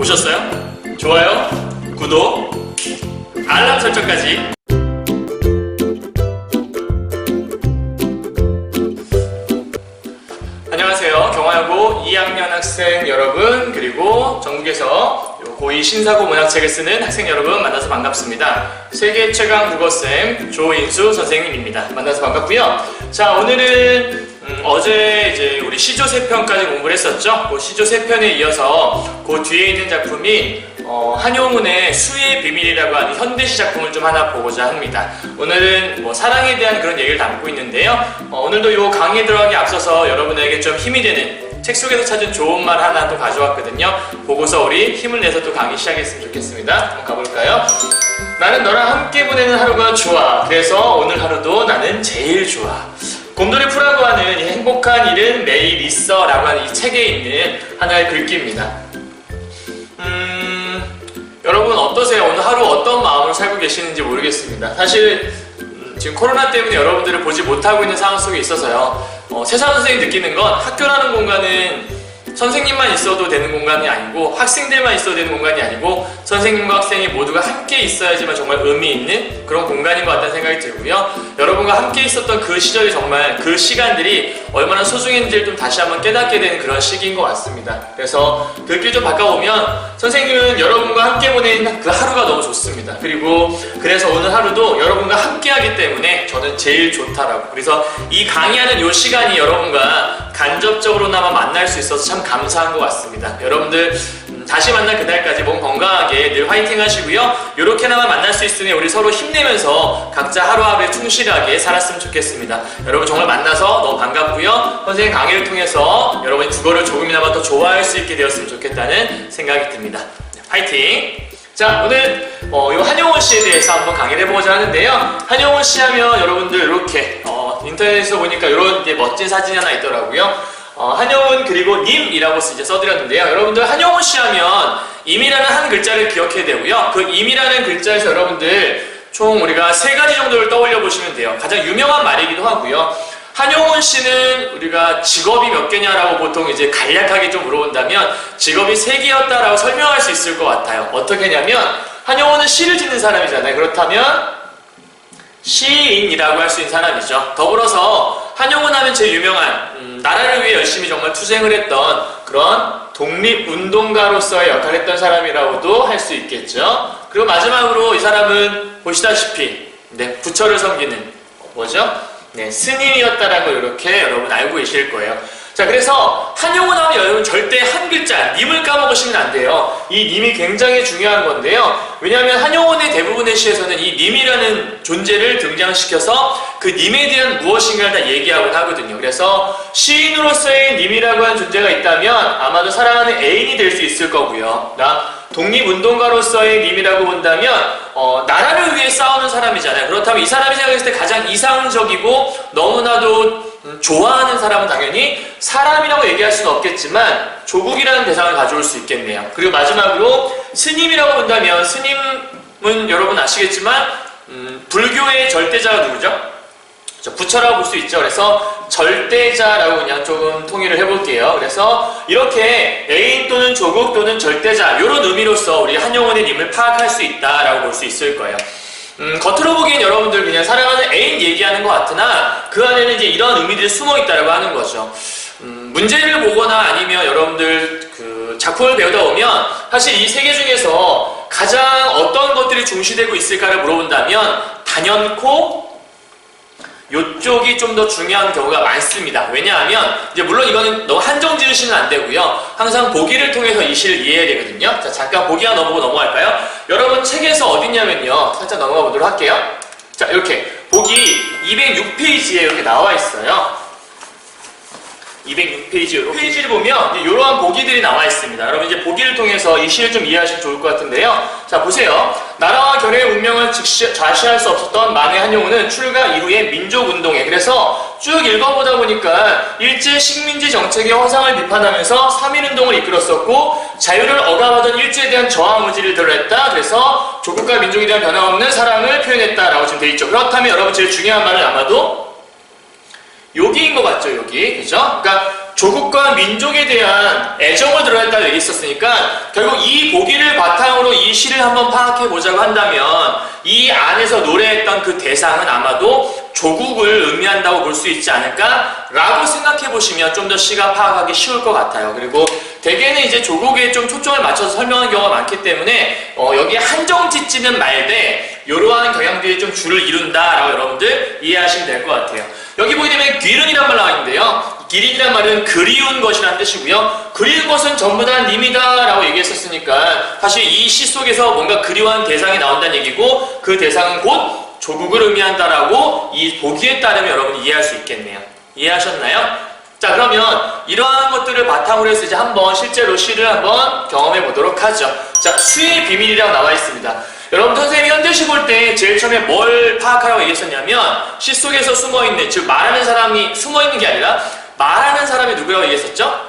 보셨어요? 좋아요, 구독, 알람 설정까지. 안녕하세요. 경화여고 2학년 학생 여러분, 그리고 전국에서 고2 신사고 문학책을 쓰는 학생 여러분 만나서 반갑습니다. 세계 최강 국어쌤 조인수 선생님입니다. 만나서 반갑고요. 자, 오늘은 음, 어제 이제 우리 시조 세 편까지 공부를 했었죠. 그 시조 세 편에 이어서 그 뒤에 있는 작품이 어, 한용운의 수의 비밀이라고 하는 현대시 작품을 좀 하나 보고자 합니다. 오늘은 뭐 사랑에 대한 그런 얘기를 담고 있는데요. 어, 오늘도 이 강의에 들어가기 앞서서 여러분에게 좀 힘이 되는 책 속에서 찾은 좋은 말 하나 또 가져왔거든요. 보고서 우리 힘을 내서 또 강의 시작했으면 좋겠습니다. 한번 가볼까요? 나는 너랑 함께 보내는 하루가 좋아. 그래서 오늘 하루도 나는 제일 좋아. 곰돌이 풀라고 하는 이 행복한 일은 매일 있어 라고 하는 이 책에 있는 하나의 글귀입니다. 음, 여러분 어떠세요? 오늘 하루 어떤 마음으로 살고 계시는지 모르겠습니다. 사실 음, 지금 코로나 때문에 여러분들을 보지 못하고 있는 상황 속에 있어서요. 어, 세상 선생님이 느끼는 건 학교라는 공간은 선생님만 있어도 되는 공간이 아니고 학생들만 있어도 되는 공간이 아니고 선생님과 학생이 모두가 함께 있어야지만 정말 의미 있는 그런 공간인 것 같다는 생각이 들고요. 여러분과 함께 있었던 그 시절이 정말 그 시간들이 얼마나 소중했는지를 좀 다시 한번 깨닫게 되는 그런 시기인 것 같습니다. 그래서 글귀 좀 바꿔보면 선생님은 여러분과 함께 보낸 그 하루가 너무 좋습니다. 그리고 그래서 오늘 하루도 여러분과 함께 하기 때문에 저는 제일 좋다라고. 그래서 이 강의하는 요 시간이 여러분과 간접적으로나마 만날 수 있어서 참 감사한 것 같습니다. 여러분들 음, 다시 만날 그날까지 몸 건강하게 늘 화이팅 하시고요. 이렇게나마 만날 수 있으니 우리 서로 힘내면서 각자 하루하루에 충실하게 살았으면 좋겠습니다. 여러분 정말 만나서 너무 반갑고요. 선생님 강의를 통해서 여러분이 국어를 조금이나마 더 좋아할 수 있게 되었으면 좋겠다는 생각이 듭니다. 화이팅! 자 오늘 어, 요 한용원 씨에 대해서 한번 강의를 해보고자 하는데요. 한용원 씨 하면 여러분들 이렇게 어, 인터넷에서 보니까 이런 멋진 사진이 하나 있더라고요. 어, 한용운 그리고 님이라고 이제 써드렸는데요. 여러분들 한용운 씨 하면 임이라는 한 글자를 기억해야 되고요. 그 임이라는 글자에서 여러분들 총 우리가 세 가지 정도를 떠올려 보시면 돼요. 가장 유명한 말이기도 하고요. 한용운 씨는 우리가 직업이 몇 개냐라고 보통 이제 간략하게 좀 물어본다면 직업이 세 개였다라고 설명할 수 있을 것 같아요. 어떻게 냐면 한용운은 시를 짓는 사람이잖아요. 그렇다면 시인이라고 할 수 있는 사람이죠. 더불어서 한용운 하면 제일 유명한 음, 나라를 위해 열심히 정말 투쟁을 했던 그런 독립운동가로서의 역할을 했던 사람이라고도 할 수 있겠죠. 그리고 마지막으로 이 사람은 보시다시피 네, 부처를 섬기는 뭐죠? 네, 스님이었다라는 걸 이렇게 여러분 알고 계실 거예요. 자, 그래서 한용운 하면 여러분 절대 한 글자, 님을 까먹으시면 안 돼요. 이 님이 굉장히 중요한 건데요. 왜냐하면 한용운의 대부분의 시에서는 이 님이라는 존재를 등장시켜서 그 님에 대한 무엇인가를 다 얘기하곤 하거든요. 그래서 시인으로서의 님이라고 하는 존재가 있다면 아마도 사랑하는 애인이 될 수 있을 거고요. 나 독립운동가로서의 님이라고 본다면 어, 나라를 위해 싸우는 사람이잖아요. 그렇다면 이 사람이 생각했을 때 가장 이상적이고 너무나도 음, 좋아하는 사람은 당연히 사람이라고 얘기할 수는 없겠지만 조국이라는 대상을 가져올 수 있겠네요. 그리고 마지막으로 스님이라고 본다면 스님은 여러분 아시겠지만 음, 불교의 절대자가 누구죠? 저 부처라고 볼 수 있죠. 그래서 절대자라고 그냥 조금 통일을 해볼게요. 그래서 이렇게 애인 또는 조국 또는 절대자 이런 의미로서 우리 한용운의 님을 파악할 수 있다라고 볼 수 있을 거예요. 음, 겉으로 보기엔 여러분들 그냥 사랑하는 애인 얘기하는 것 같으나 그 안에는 이제 이런 의미들이 숨어 있다라고 하는 거죠. 음, 문제를 보거나 아니면 여러분들 그 작품을 배우다 보면 사실 이 세계 중에서 가장 어떤 것들이 중시되고 있을까를 물어본다면 단연코 요쪽이 좀 더 중요한 경우가 많습니다. 왜냐하면 이제 물론 이거는 너무 한정 지으시면 안 되고요. 항상 보기를 통해서 이 시를 이해해야 되거든요. 자, 잠깐 보기 하나 넘어보고 넘어갈까요? 여러분 책에서 어디냐면요. 살짝 넘어가 보도록 할게요. 자, 이렇게 보기 206페이지에 이렇게 나와 있어요. 206페이지 이렇게 페이지를 보면 이러한 보기들이 나와 있습니다. 여러분 이제 보기를 통해서 이 시를 좀 이해하시면 좋을 것 같은데요. 자 보세요. 나라와 결의 운명을 즉시 좌시할 수 없었던 만해 한용우는 출가 이후에 민족운동에 그래서 쭉 읽어보다 보니까 일제 식민지 정책의 허상을 비판하면서 3.1운동을 이끌었었고 자유를 억압하던 일제에 대한 저항 의지를 드러냈다. 그래서 조국과 민족에 대한 변함없는 사랑을 표현했다라고 지금 돼 있죠. 그렇다면 여러분 제일 중요한 말은 아마도 여기인 것 같죠, 여기. 그죠? 그러니까 조국과 민족에 대한 애정을 드러냈다고 얘기했었으니까 결국 이 보기를 바탕으로 이 시를 한번 파악해 보자고 한다면 이 안에서 노래했던 그 대상은 아마도 조국을 의미한다고 볼 수 있지 않을까라고 생각해 보시면 좀 더 시가 파악하기 쉬울 것 같아요. 그리고 대개는 이제 조국에 좀 초점을 맞춰서 설명하는 경우가 많기 때문에 어, 여기에 한정 짓지는 말되 이러한 경향들이 좀 줄을 이룬다라고 여러분들 이해하시면 될 것 같아요. 여기 보게 되면 귀른이란 말 나와 있는데요. 기린이란 말은 그리운 것이라는 뜻이고요. 그리운 것은 전부 다 님이다 라고 얘기했었으니까 사실 이 시 속에서 뭔가 그리워하는 대상이 나온다는 얘기고 그 대상은 곧 조국을 의미한다라고 이 보기에 따르면 여러분이 이해할 수 있겠네요. 이해하셨나요? 자 그러면 이러한 것들을 바탕으로 해서 이제 한번 실제로 시를 한번 경험해 보도록 하죠. 자 수의 비밀이라고 나와 있습니다. 여러분 선생님이 현대시 볼 때 제일 처음에 뭘 파악하라고 얘기했었냐면 시 속에서 숨어 있는 즉 말하는 사람이 숨어 있는 게 아니라 말하는 사람이 누구라고 얘기했었죠?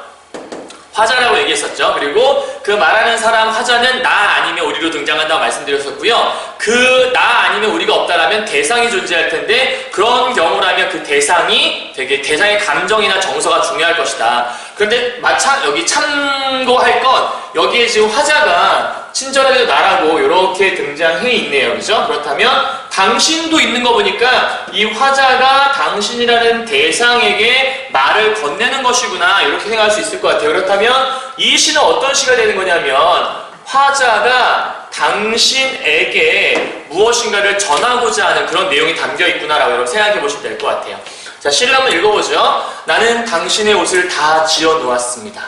화자라고 얘기했었죠. 그리고 그 말하는 사람 화자는 나 아니면 우리로 등장한다고 말씀드렸었고요. 그 나 아니면 우리가 없다라면 대상이 존재할 텐데 그런 경우라면 그 대상이 되게 대상의 감정이나 정서가 중요할 것이다. 그런데 마찬 여기 참고할 건 여기에 지금 화자가 친절하게도 나라고 이렇게 등장해 있네요. 그죠? 그렇다면 당신도 있는 거 보니까 이 화자가 당신이라는 대상에게 말을 건네는 것이구나 이렇게 생각할 수 있을 것 같아요. 그렇다면 이 시는 어떤 시가 되는 거냐면 화자가 당신에게 무엇인가를 전하고자 하는 그런 내용이 담겨 있구나라고 여러분 생각해 보시면 될 것 같아요. 자, 시를 한번 읽어보죠. 나는 당신의 옷을 다 지어 놓았습니다.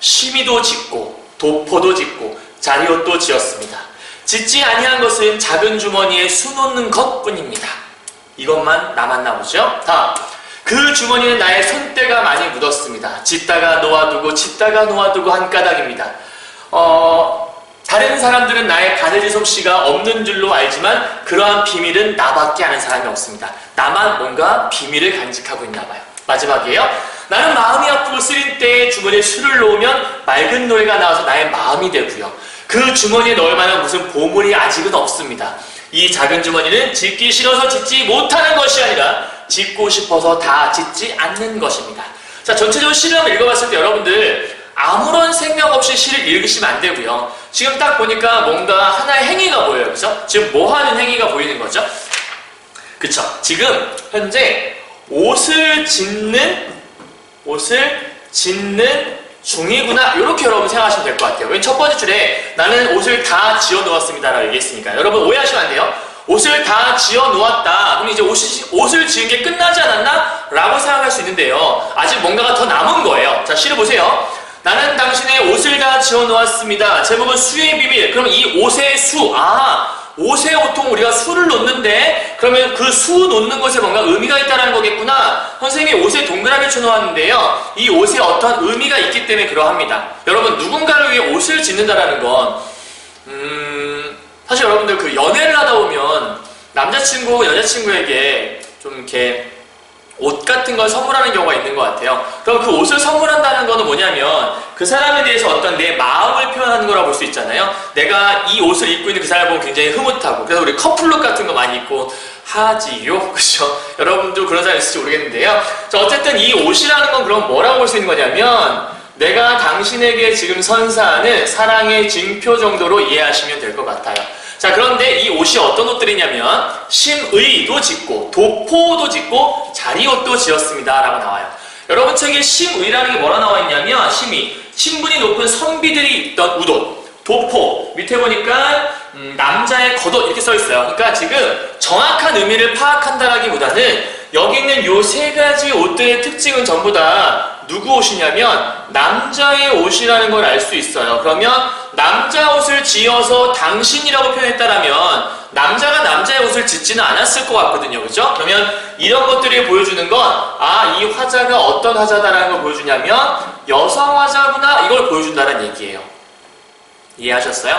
시미도 짓고 도포도 짓고 자리옷도 지었습니다. 짓지 아니한 것은 작은 주머니에 수놓는 것뿐입니다. 이것만 남았나 보죠? 다음. 그 주머니는 나의 손때가 많이 묻었습니다. 짓다가 놓아두고 짓다가 놓아두고 한 까닭입니다. 어, 다른 사람들은 나의 바느질 솜씨가 없는 줄로 알지만 그러한 비밀은 나밖에 아는 사람이 없습니다. 나만 뭔가 비밀을 간직하고 있나 봐요. 마지막이에요. 나는 마음이 아프고 쓰린 때에 주머니에 술을 놓으면 맑은 노래가 나와서 나의 마음이 되고요. 그 주머니에 넣을 만한 무슨 보물이 아직은 없습니다. 이 작은 주머니는 짓기 싫어서 짓지 못하는 것이 아니라 짓고 싶어서 다 짓지 않는 것입니다. 자, 전체적으로 시를 한번 읽어봤을 때 여러분들 아무런 생각 없이 시를 읽으시면 안 되고요. 지금 딱 보니까 뭔가 하나의 행위가 보여요. 그죠? 지금 뭐 하는 행위가 보이는 거죠? 그쵸? 지금 현재 옷을 짓는 옷을 짓는 중이구나 이렇게 여러분 생각하시면 될 것 같아요. 왜냐면 첫 번째 줄에 나는 옷을 다 지어 놓았습니다 라고 얘기했으니까 여러분 오해하시면 안 돼요. 옷을 다 지어 놓았다. 그럼 이제 옷이, 옷을 지은 게 끝나지 않았나? 라고 생각할 수 있는데요. 아직 뭔가가 더 남은 거예요. 자, 시를 보세요. 나는 당신의 옷을 다 지어 놓았습니다. 제목은 수의 비밀. 그럼 이 옷의 수. 아, 옷에 보통 우리가 수를 놓는데 그러면 그 수 놓는 것에 뭔가 의미가 있다는 거겠구나. 선생님이 옷에 동그라미 쳐놓았는데요. 이 옷에 어떤 의미가 있기 때문에 그러합니다. 여러분 누군가를 위해 옷을 짓는다라는 건 음, 사실 여러분들 그 연애를 하다 보면 남자친구 여자친구에게 좀 이렇게 옷 같은 걸 선물하는 경우가 있는 것 같아요. 그럼 그 옷을 선물한다는 거는 뭐냐면 그 사람에 대해서 어떤 내 마음을 표현하는 거라고 볼 수 있잖아요. 내가 이 옷을 입고 있는 그 사람을 보면 굉장히 흐뭇하고 그래서 우리 커플룩 같은 거 많이 입고 하지요. 그죠? 여러분도 그런 사람 있을지 모르겠는데요. 자, 어쨌든 이 옷이라는 건 그럼 뭐라고 볼 수 있는 거냐면 내가 당신에게 지금 선사하는 사랑의 징표 정도로 이해하시면 될 것 같아요. 자, 그런데 이 옷이 어떤 옷들이냐면 심의도 짓고 도포도 짓고 자리옷도 지었습니다. 라고 나와요. 여러분 책에 심의라는 게 뭐라 나와 있냐면 심의, 신분이 높은 선비들이 입던 우옷 도포 밑에 보니까 음, 남자의 겉옷 이렇게 써 있어요. 그러니까 지금 정확한 의미를 파악한다라기보다는 여기 있는 요 세 가지 옷들의 특징은 전부 다 누구 옷이냐면 남자의 옷이라는 걸 알 수 있어요. 그러면 남자 옷을 지어서 당신이라고 표현했다라면 남자가 남자의 옷을 짓지는 않았을 것 같거든요. 그죠? 그러면 이런 것들이 보여주는 건 아, 이 화자가 어떤 화자다라는 걸 보여주냐면 여성 화자구나 이걸 보여준다는 얘기예요. 이해하셨어요?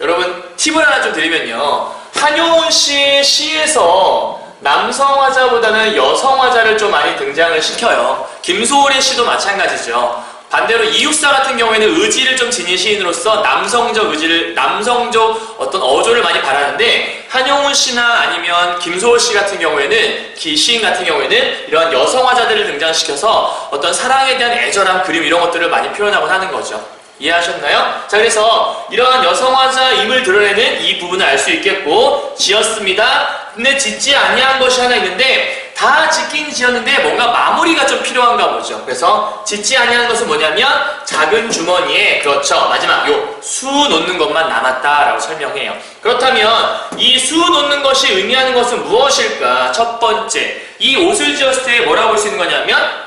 여러분 팁을 하나 좀 드리면요. 한용운 씨의 시에서 남성 화자보다는 여성 화자를 좀 많이 등장을 시켜요. 김소월의 시도 마찬가지죠. 반대로 이육사 같은 경우에는 의지를 좀 지닌 시인으로서 남성적 의지를 남성적 어떤 어조를 많이 바라는데 한용운 씨나 아니면 김소월 씨 같은 경우에는 기 시인 같은 경우에는 이런 여성 화자들을 등장시켜서 어떤 사랑에 대한 애절함 그림 이런 것들을 많이 표현하곤 하는 거죠. 이해하셨나요? 자 그래서 이러한 여성 화자임을 드러내는 이 부분을 알 수 있겠고 지었습니다. 근데 짓지 아니한 것이 하나 있는데 다 짓긴 지었는데 뭔가 마무리가 좀 필요한가 보죠. 그래서 짓지 아니한 것은 뭐냐면 작은 주머니에 그렇죠 마지막 요 수 놓는 것만 남았다라고 설명해요. 그렇다면 이 수 놓는 것이 의미하는 것은 무엇일까? 첫 번째 이 옷을 지었을 때 뭐라고 볼 수 있는 거냐면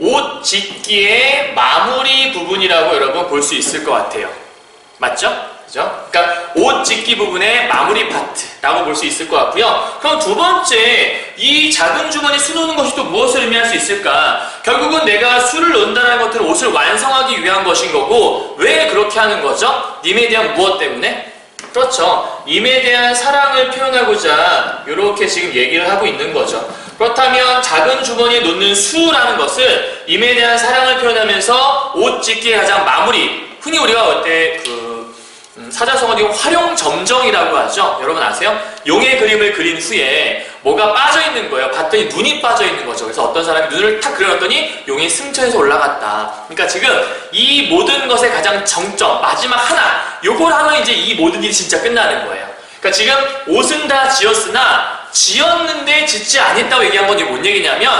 옷 짓기의 마무리 부분이라고 여러분 볼 수 있을 것 같아요. 맞죠? 그죠? 그러니까 옷 짓기 부분의 마무리 파트라고 볼 수 있을 것 같고요. 그럼 두 번째, 이 작은 주머니 수 놓는 것이 또 무엇을 의미할 수 있을까? 결국은 내가 수를 놓는다는 것들은 옷을 완성하기 위한 것인 거고 왜 그렇게 하는 거죠? 님에 대한 무엇 때문에? 그렇죠. 님에 대한 사랑을 표현하고자 이렇게 지금 얘기를 하고 있는 거죠. 그렇다면 작은 주머니에 놓는 수라는 것은 님에 대한 사랑을 표현하면서 옷 짓기의 가장 마무리. 흔히 우리가 그때 그 음, 사자성어는 활용점정이라고 하죠. 여러분 아세요? 용의 그림을 그린 후에 뭐가 빠져 있는 거예요. 봤더니 눈이 빠져 있는 거죠. 그래서 어떤 사람이 눈을 탁 그려놨더니 용이 승천해서 올라갔다. 그러니까 지금 이 모든 것의 가장 정점, 마지막 하나, 요걸 하면 이제 이 모든 일이 진짜 끝나는 거예요. 그러니까 지금 옷은 다 지었으나 지었는데 짓지 않았다고 얘기한 건 뭔 얘기냐면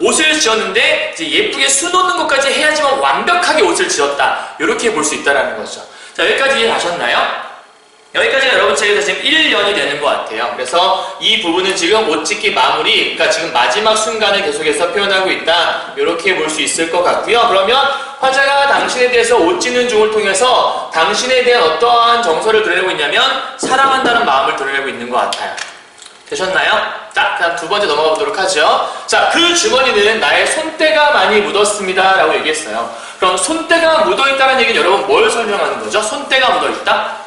옷을 지었는데 이제 예쁘게 수 놓는 것까지 해야지만 완벽하게 옷을 지었다. 이렇게 볼 수 있다는 거죠. 자, 여기까지 이해가셨나요? 여기까지가 여러분 책에서 지금 1년이 되는 것 같아요. 그래서 이 부분은 지금 옷 짓기 마무리, 그러니까 지금 마지막 순간을 계속해서 표현하고 있다. 이렇게 볼 수 있을 것 같고요. 그러면 화자가 당신에 대해서 옷 짓는 중을 통해서 당신에 대한 어떠한 정서를 드러내고 있냐면 사랑한다는 마음을 드러내고 있는 것 같아요. 되셨나요? 자, 그다음 두 번째 넘어가 보도록 하죠. 자, 그 주머니는 나의 손때가 많이 묻었습니다. 라고 얘기했어요. 그럼 손때가 묻어있다는 얘기는 여러분 뭘 설명하는 거죠? 손때가 묻어있다?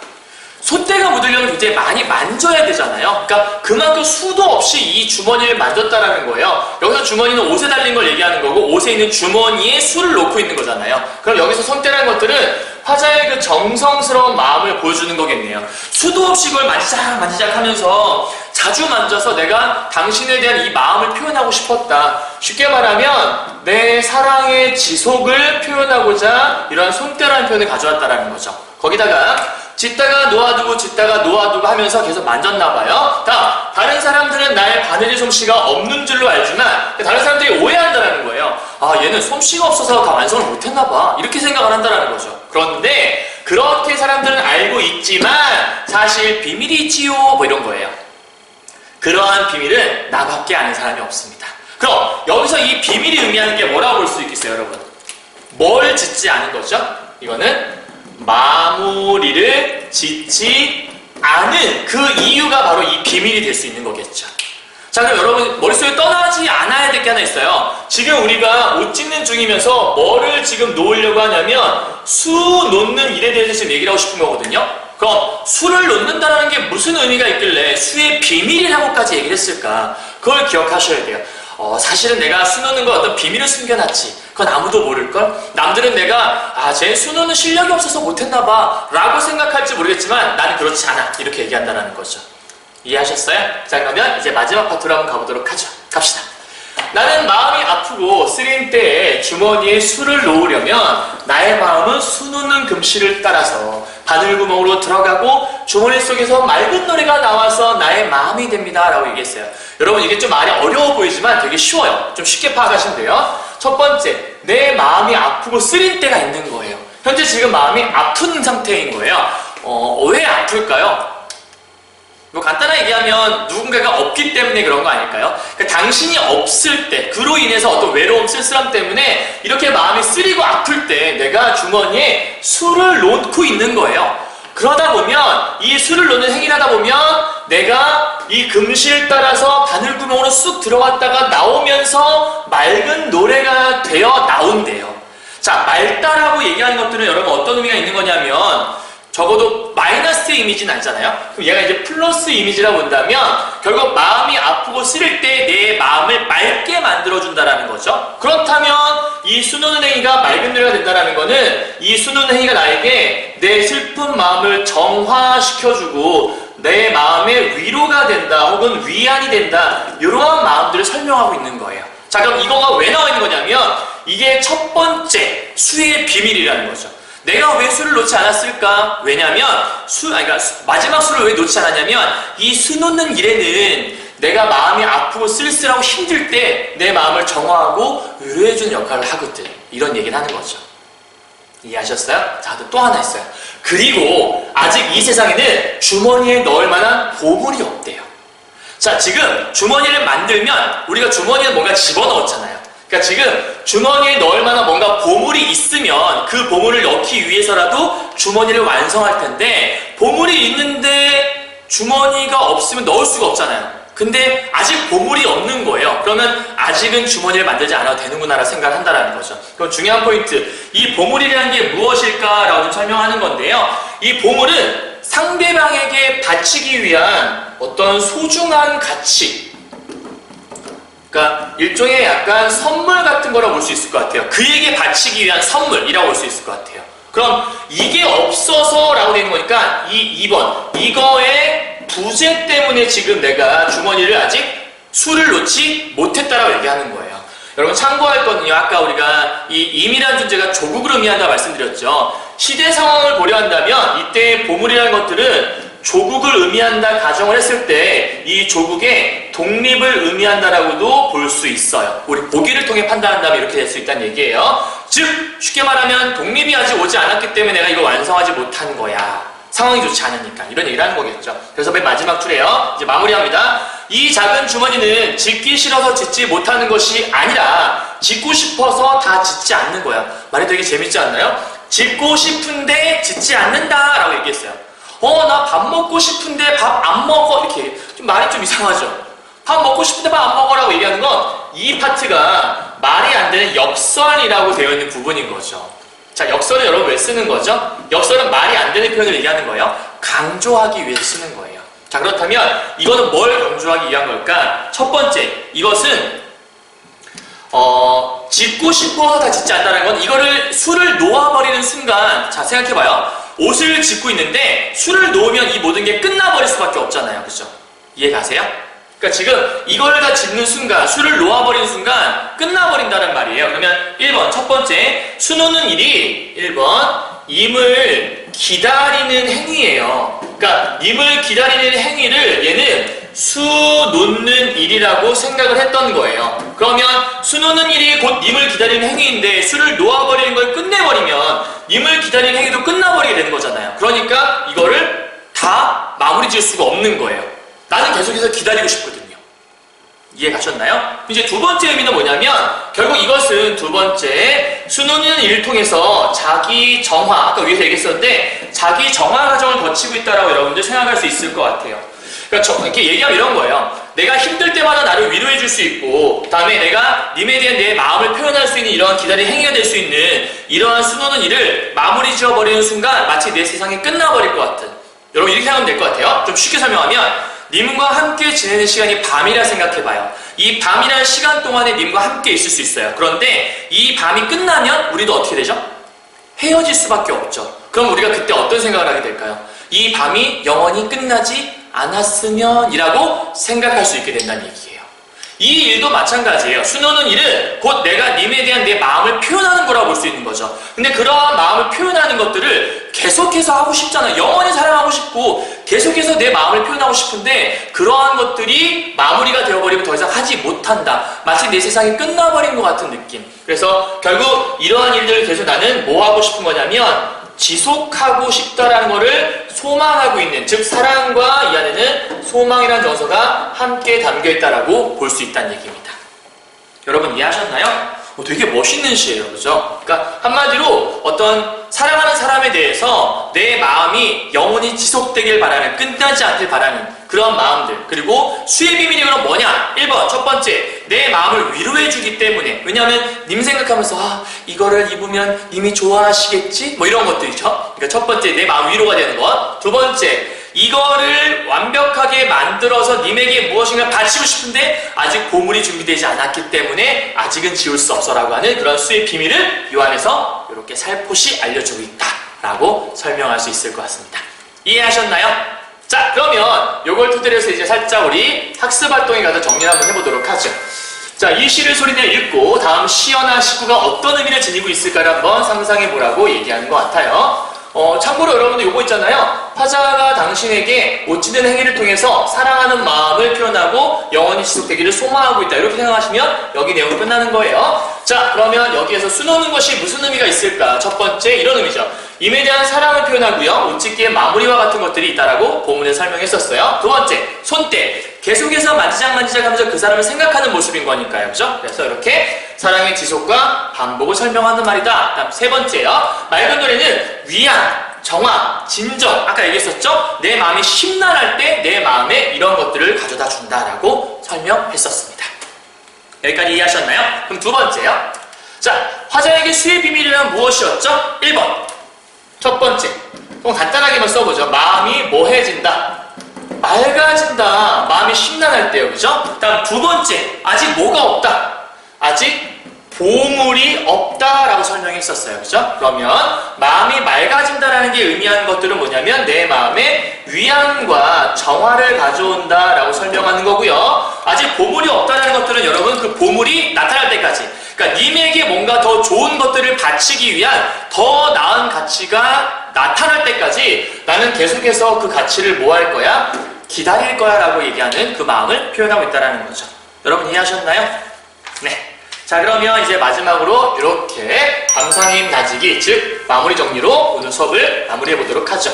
손때가 묻으려면 굉장히 많이 만져야 되잖아요. 그러니까 그만큼 수도 없이 이 주머니를 만졌다라는 거예요. 여기서 주머니는 옷에 달린 걸 얘기하는 거고 옷에 있는 주머니에 수를 놓고 있는 거잖아요. 그럼 여기서 손때라는 것들은 화자의 그 정성스러운 마음을 보여주는 거겠네요. 수도 없이 그걸 만지작 만지작 하면서 자주 만져서 내가 당신에 대한 이 마음을 표현하고 싶었다. 쉽게 말하면 내 사랑의 지속을 표현하고자 이러한 손때라는 표현을 가져왔다라는 거죠. 거기다가 짓다가 놓아두고 짓다가 놓아두고 하면서 계속 만졌나 봐요. 다 다른 사람들은 나의 바느질 솜씨가 없는 줄로 알지만 다른 사람들이 오해한다는 거예요. 아 얘는 솜씨가 없어서 다 완성을 못했나 봐. 이렇게 생각을 한다는 거죠. 그런데 그렇게 사람들은 알고 있지만 사실 비밀이 있지요. 뭐 이런 거예요. 그러한 비밀은 나밖에 아는 사람이 없습니다. 그럼 여기서 이 비밀이 의미하는 게 뭐라고 볼 수 있겠어요, 여러분? 뭘 짓지 않은 거죠? 이거는 마무리를 짓지 않은 그 이유가 바로 이 비밀이 될 수 있는 거겠죠. 자, 그럼 여러분 머릿속에 떠나지 않아야 될 게 하나 있어요. 지금 우리가 옷 짓는 중이면서 뭐를 지금 놓으려고 하냐면 수 놓는 일에 대해서 지금 얘기를 하고 싶은 거거든요. 그럼 수를 놓는다는 게 무슨 의미가 있길래 수의 비밀이라고까지 얘기를 했을까? 그걸 기억하셔야 돼요. 어, 사실은 내가 수 놓는 거 어떤 비밀을 숨겨놨지. 그건 아무도 모를걸? 남들은 내가, 아, 쟤수 놓는 실력이 없어서 못했나 봐. 라고 생각할지 모르겠지만 나는 그렇지 않아. 이렇게 얘기한다는 거죠. 이해하셨어요? 자, 그러면 이제 마지막 파트로 한번 가보도록 하죠. 갑시다. 나는 마음이 아프고 쓰린 때에 주머니에 수를 놓으려면 나의 마음은 수 놓는 금실을 따라서 바늘구멍으로 들어가고 주머니 속에서 맑은 노래가 나와서 나의 마음이 됩니다. 라고 얘기했어요. 여러분 이게 좀 말이 어려워 보이지만 되게 쉬워요. 좀 쉽게 파악하시면 돼요. 첫 번째, 내 마음이 아프고 쓰린 때가 있는 거예요. 현재 지금 마음이 아픈 상태인 거예요. 어, 왜 아플까요? 뭐 간단하게 얘기하면 누군가가 없기 때문에 그런 거 아닐까요? 그러니까 당신이 없을 때 그로 인해서 어떤 외로움, 쓸쓸함 때문에 이렇게 마음이 쓰리고 아플 때 내가 주머니에 술을 놓고 있는 거예요. 그러다 보면 이 술을 놓는 행위를 하다 보면 내가 이 금실 따라서 바늘구멍으로 쑥 들어갔다가 나오면서 맑은 노래가 되어 나온대요. 자, 맑다라고 얘기하는 것들은 여러분 어떤 의미가 있는 거냐면 적어도 마이너스 이미지는 아니잖아요. 그럼 얘가 이제 플러스 이미지라고 본다면 결국 마음이 아프고 쓰릴 때 내 마음을 맑게 만들어준다라는 거죠. 그렇다면 이 수놓는 행위가 맑은 노래가 된다라는 거는 이 수놓는 행위가 나에게 내 슬픈 마음을 정화시켜주고 내 마음의 위로가 된다 혹은 위안이 된다 이러한 마음들을 설명하고 있는 거예요. 자 그럼 이거가 왜 나와 있는 거냐면 이게 첫 번째 수의 비밀이라는 거죠. 내가 왜 술을 놓지 않았을까? 왜냐면 수, 아니, 그러니까 수- 마지막 술을 왜 놓지 않았냐면 이 수 놓는 일에는 내가 마음이 아프고 쓸쓸하고 힘들 때 내 마음을 정화하고 위로해주는 역할을 하거든. 이런 얘기를 하는 거죠. 이해하셨어요? 자, 또 하나 있어요. 그리고 아직 이 세상에는 주머니에 넣을 만한 보물이 없대요. 자, 지금 주머니를 만들면 우리가 주머니에 뭔가 집어넣었잖아요. 그러니까 지금 주머니에 넣을 만한 뭔가 보물이 있으면 그 보물을 넣기 위해서라도 주머니를 완성할 텐데 보물이 있는데 주머니가 없으면 넣을 수가 없잖아요. 근데 아직 보물이 없는 거예요. 그러면 아직은 주머니를 만들지 않아도 되는구나라 생각을 한다는 거죠. 그럼 중요한 포인트. 이 보물이라는 게 무엇일까라고 좀 설명하는 건데요. 이 보물은 상대방에게 바치기 위한 어떤 소중한 가치, 그러니까 일종의 약간 선물 같은 거라고 볼 수 있을 것 같아요. 그에게 바치기 위한 선물이라고 볼 수 있을 것 같아요. 그럼 이게 없어서 라고 되는 거니까 이 2번 이거의 부재 때문에 지금 내가 주머니를 아직 술을 놓지 못했다라고 얘기하는 거예요. 여러분 참고할 거는요. 아까 우리가 이 임이라는 존재가 조국을 의미한다 말씀드렸죠. 시대 상황을 고려한다면 이때 보물이라는 것들은 조국을 의미한다 가정을 했을 때 이 조국의 독립을 의미한다라고도 볼 수 있어요. 우리 보기를 통해 판단한다면 이렇게 될 수 있다는 얘기예요. 즉 쉽게 말하면 독립이 아직 오지 않았기 때문에 내가 이걸 완성하지 못한 거야. 상황이 좋지 않으니까 이런 얘기를 하는 거겠죠. 그래서 맨 마지막 줄에요. 이제 마무리합니다. 이 작은 주머니는 짓기 싫어서 짓지 못하는 것이 아니라 짓고 싶어서 다 짓지 않는 거야. 말이 되게 재밌지 않나요? 짓고 싶은데 짓지 않는다라고 얘기했어요. 어, 나 밥 먹고 싶은데 밥 안 먹어. 이렇게 좀 말이 좀 이상하죠. 밥 먹고 싶은데 밥 안 먹어라고 얘기하는 건 이 파트가 말이 안 되는 역설이라고 되어 있는 부분인 거죠. 자, 역설은 여러분 왜 쓰는 거죠? 역설은 말이 안 되는 표현을 얘기하는 거예요. 강조하기 위해서 쓰는 거예요. 자, 그렇다면 이거는 뭘 강조하기 위한 걸까? 첫 번째, 이것은 어, 짓고 싶어서 다 짓지 않는다는 건 이거를 술을 놓아버리는 순간 자 생각해봐요 옷을 짓고 있는데 술을 놓으면 이 모든 게 끝나버릴 수밖에 없잖아요 그죠 이해 가세요? 그러니까 지금 이걸 다 짓는 순간 술을 놓아버리는 순간 끝나버린다는 말이에요 그러면 1번 첫 번째 수 놓는 일이 1번 임을 기다리는 행위예요 그러니까 임을 기다리는 행위를 얘는 수 놓는 일이라고 생각을 했던 거예요. 그러면 수 놓는 일이 곧 님을 기다리는 행위인데 수를 놓아버리는 걸 끝내버리면 님을 기다리는 그러니까 이거를 다 마무리 지을 수가 없는 거예요. 나는 계속해서 기다리고 싶거든요. 이해 가셨나요? 이제 두 번째 의미는 뭐냐면 결국 이것은 두 번째 수놓는 일을 통해서 자기 정화 아까 위에서 얘기했었는데 자기 정화 과정을 거치고 있다라고 여러분들 생각할 수 있을 것 같아요. 그러니까 저, 이렇게 얘기하면 이런 거예요. 내가 힘들 때마다 나를 위로해 줄 수 있고, 다음에 내가 님에 대한 내 마음을 표현할 수 있는 이러한 기다린 행위가 될 수 있는 이러한 수놓는 일을 마무리 지어버리는 순간 마치 내 세상이 끝나버릴 것 같은. 여러분 이렇게 생각하면 될 것 같아요. 좀 쉽게 설명하면, 님과 함께 지내는 시간이 밤이라 생각해봐요. 이 밤이라는 시간 동안에 님과 함께 있을 수 있어요. 그런데 이 밤이 끝나면 우리도 어떻게 되죠? 헤어질 수밖에 없죠. 그럼 우리가 그때 어떤 생각을 하게 될까요? 이 밤이 영원히 끝나지 않았으면이라고 생각할 수 있게 된다는 얘기예요. 이 일도 마찬가지예요. 수놓는 일은 곧 내가 님에 대한 내 마음을 표현하는 거라고 볼 수 있는 거죠. 근데 그러한 마음을 표현하는 것들을 계속해서 하고 싶잖아요. 영원히 사랑하고 싶고 계속해서 내 마음을 표현하고 싶은데 그러한 것들이 마무리가 되어버리면 더 이상 하지 못한다. 마치 내 세상이 끝나버린 것 같은 느낌. 그래서 결국 이러한 일들을 계속 나는 뭐 하고 싶은 거냐면 지속하고 싶다라는 것을 소망하고 있는 즉 사랑과 이 안에는 소망이라는 정서가 함께 담겨 있다라고 볼 수 있다는 얘기입니다. 여러분 이해하셨나요? 어, 되게 멋있는 시예요, 그죠? 그러니까 한마디로 어떤 사랑하는 사람에 대해서 내 마음이 영원히 지속되길 바라는 끝나지 않길 바라는 그런 마음들 그리고 수의 비밀이 그럼 뭐냐? 1번 첫 번째 내 마음을 위로해 주기 때문에 왜냐하면 님 생각하면서 아 이거를 입으면 님이 좋아하시겠지? 뭐 이런 것들이죠. 그러니까 첫 번째 내 마음 위로가 되는 것. 두 번째 이거를 완벽하게 만들어서 님에게 무엇인가 바치고 싶은데 아직 보물이 준비되지 않았기 때문에 아직은 지울 수 없어라고 하는 그런 수의 비밀을 요한에서 이렇게 살포시 알려주고 있다라고 설명할 수 있을 것 같습니다. 이해하셨나요? 자, 그러면 요걸 토대로 해서 이제 살짝 우리 학습 활동에 가서 정리를 한번 해보도록 하죠. 자, 이 시를 소리내 읽고 다음 시어나 시구가 어떤 의미를 지니고 있을까를 한번 상상해 보라고 얘기하는 것 같아요. 어, 참고로 여러분들 요거 있잖아요. 화자가 당신에게 멋지는 행위를 통해서 사랑하는 마음을 표현하고 영원히 지속되기를 소망하고 있다. 이렇게 생각하시면 여기 내용 끝나는 거예요. 자, 그러면 여기에서 수놓는 것이 무슨 의미가 있을까? 첫 번째, 이런 의미죠. 임에 대한 사랑을 표현하고요. 옷짓기의 마무리와 같은 것들이 있다라고 본문에 설명했었어요. 두 번째, 손때. 계속해서 만지작 만지작 하면서 그 사람을 생각하는 모습인 거니까요. 그죠? 그래서 이렇게 사랑의 지속과 반복을 설명하는 말이다. 다음 세 번째요. 맑은 노래는 위안, 정화, 진정. 아까 얘기했었죠? 내 마음이 심란할 때 내 마음에 이런 것들을 가져다 준다라고 설명했었습니다. 여기까지 이해하셨나요? 그럼 두 번째요. 자, 화자에게 수의 비밀이란 무엇이었죠? 1번. 첫 번째. 그럼 간단하게만 써보죠. 마음이 뭐해진다. 맑아진다. 마음이 심란할 때요. 그죠? 다음 두 번째. 아직 뭐가 없다. 아직 보물이 없다라고 설명했었어요. 그죠? 그러면 마음이 맑아진다라는 게 의미하는 것들은 뭐냐면 내 마음에 위안과 정화를 가져온다라고 설명하는 거고요. 아직 보물이 없다라는 것들은 여러분 그 보물이 나타날 때까지 그러니까 님에게 뭔가 더 좋은 것들을 바치기 위한 더 나은 가치가 나타날 때까지 나는 계속해서 그 가치를 뭐 할 거야? 기다릴 거야 라고 얘기하는 그 마음을 표현하고 있다는 거죠. 여러분 이해하셨나요? 네. 자 그러면 이제 마지막으로 이렇게 감상임 다지기 즉 마무리 정리로 오늘 수업을 마무리해 보도록 하죠.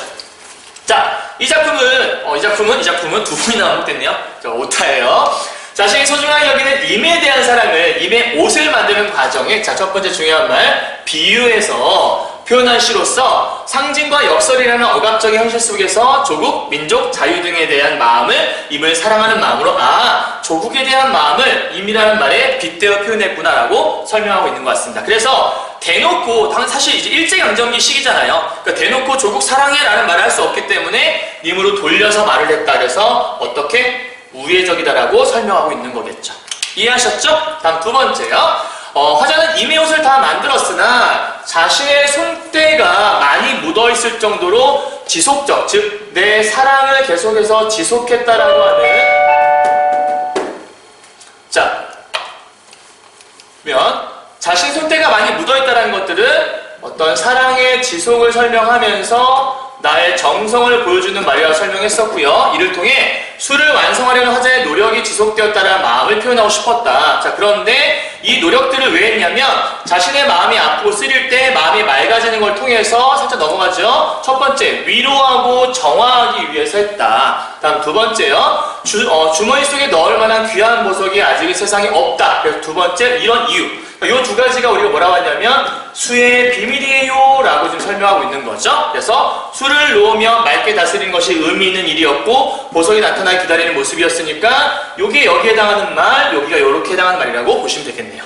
자, 이 작품은 어, 이 작품은 이 작품은 두 분이나 반복됐네요. 자, 오타예요. 자신이 소중하게 여기는 임에 대한 사랑을 임의 옷을 만드는 과정에 자, 첫 번째 중요한 말 비유해서 표현한 시로서 상징과 역설이라는 억압적인 현실 속에서 조국, 민족, 자유 등에 대한 마음을 임을 사랑하는 마음으로 아 조국에 대한 마음을 임이라는 말에 빗대어 표현했구나라고 설명하고 있는 것 같습니다. 그래서 대놓고 당- 사실 이제 일제강점기 시기잖아요. 그러니까 대놓고 조국 사랑해라는 말을 할 수 없기 때문에 임으로 돌려서 말을 했다. 그래서 어떻게 우회적이다라고 설명하고 있는 거겠죠. 이해하셨죠? 다음 두 번째요. 어, 화자는 임의 옷을 다 만들었으나 자신의 손때가 많이 묻어 있을 정도로 지속적, 즉 내 사랑을 계속해서 지속했다라고 하는 자, 면 자신 손때가 많이 묻어있다는 것들은 어떤 사랑의 지속을 설명하면서 나의 정성을 보여주는 말이라고 설명했었고요. 이를 통해 술을 완성하려는 화자의 노력이 지속되었다는 마음을 표현하고 싶었다. 자, 그런데 이 노력들을 왜 했냐면 자신의 마음이 아프고 쓰릴 때 마음이 맑아지는 걸 통해서 살짝 넘어가죠. 첫 번째, 위로하고 정화하기 위해서 했다. 다음 두 번째요. 주, 어, 주머니 속에 넣을 만한 귀한 보석이 아직은 세상에 없다. 그래서 두 번째, 이런 이유. 이 두 가지가 우리가 뭐라고 하냐면 수의 비밀이에요 라고 지금 설명하고 있는 거죠. 그래서 술을 놓으며 맑게 다스리는 것이 의미 있는 일이었고 보석이 나타나기 기다리는 모습이었으니까 요게 여기에 해당하는 말, 여기가 요렇게 해당하는 말이라고 보시면 되겠네요.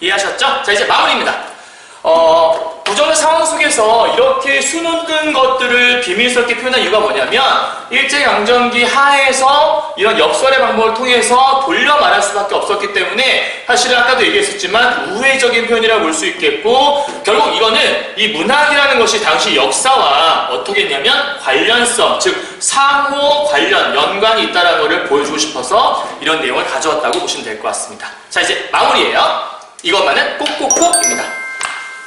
이해하셨죠? 자 이제 마무리입니다. 어, 부정의 상황 속에서 이렇게 수놓는 것들을 비밀스럽게 표현한 이유가 뭐냐면 일제강점기 하에서 이런 역설의 방법을 통해서 돌려 말할 수밖에 없었기 때문에 사실은 아까도 얘기했었지만 우회적인 표현이라고 볼 수 있겠고 결국 이거는 이 문학이라는 것이 당시 역사와 어떻게 했냐면 관련성 즉 상호 관련 연관이 있다는 것을 보여주고 싶어서 이런 내용을 가져왔다고 보시면 될 것 같습니다. 자 이제 마무리예요. 이것만은 꼭꼭꼭입니다.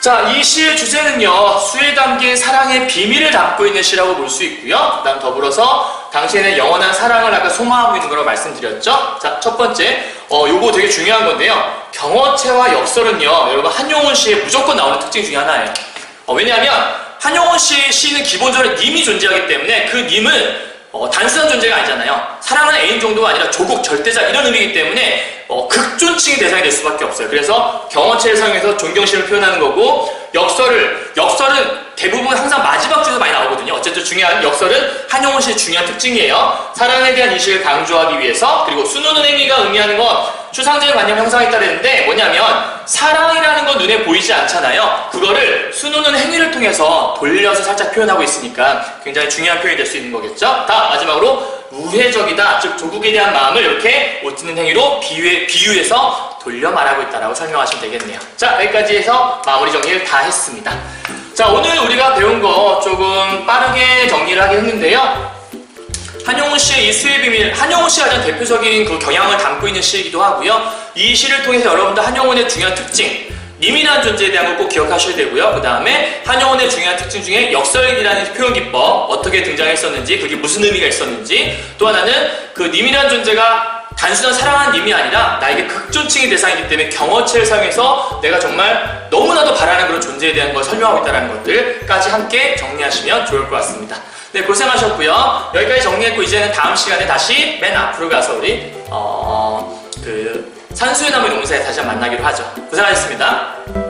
자, 이 시의 주제는요, 수에 담긴 사랑의 비밀을 담고 있는 시라고 볼 수 있고요. 그 다음 더불어서 당신의 영원한 사랑을 아까 소망하고 있는 거라고 말씀드렸죠. 자, 첫 번째, 어, 요거 되게 중요한 건데요. 경어체와 역설은요, 여러분, 한용운 시에 무조건 나오는 특징 중에 하나예요. 어, 왜냐하면, 한용운 씨의 시는 기본적으로 님이 존재하기 때문에 그 님은 어, 단순한 존재가 아니잖아요. 사랑하는 애인 정도가 아니라 조국, 절대자 이런 의미이기 때문에 어, 극존칭의 대상이 될 수밖에 없어요. 그래서 경어체를 사용해서 존경심을 표현하는 거고 역설을 역설은 대부분 항상 마지막 줄에서 많이 나오거든요. 어쨌든 중요한 역설은 한용운 씨의 중요한 특징이에요. 사랑에 대한 인식을 강조하기 위해서 그리고 수놓는 행위가 의미하는 건 추상적인 관념 형성에 따르는데 뭐냐면 사랑이라는 건 눈에 보이지 않잖아요. 그거를 수놓는 행위를 통해서 돌려서 살짝 표현하고 있으니까 굉장히 중요한 표현이 될 수 있는 거겠죠. 다 마지막으로 우회적이다. 즉 조국에 대한 마음을 이렇게 옷 찢는 행위로 비유해, 비유해서 돌려 말하고 있다라고 설명하시면 되겠네요. 자 여기까지 해서 마무리 정리를 다 했습니다. 자 오늘 우리가 배운 거 조금 빠르게 정리를 하긴 했는데요. 한용운 씨의 이 수의 비밀, 한용운 씨가 가장 대표적인 그 경향을 담고 있는 시이기도 하고요. 이 시를 통해서 여러분도 한용운의 중요한 특징, 님이라는 존재에 대한 걸 꼭 기억하셔야 되고요. 그 다음에 한용운의 중요한 특징 중에 역설이라는 표현 기법, 어떻게 등장했었는지, 그게 무슨 의미가 있었는지, 또 하나는 그 님이라는 존재가 단순한 사랑하는 님이 아니라 나에게 극존칭의 대상이기 때문에 경어체를 사용해서 내가 정말 너무나도 바라는 그런 존재에 대한 걸 설명하고 있다는 것들까지 함께 정리하시면 좋을 것 같습니다. 네, 고생하셨고요. 여기까지 정리했고 이제는 다음 시간에 다시 맨 앞으로 가서 우리 어, 그 산수의 나무 농사에 다시 만나기로 하죠. 고생하셨습니다.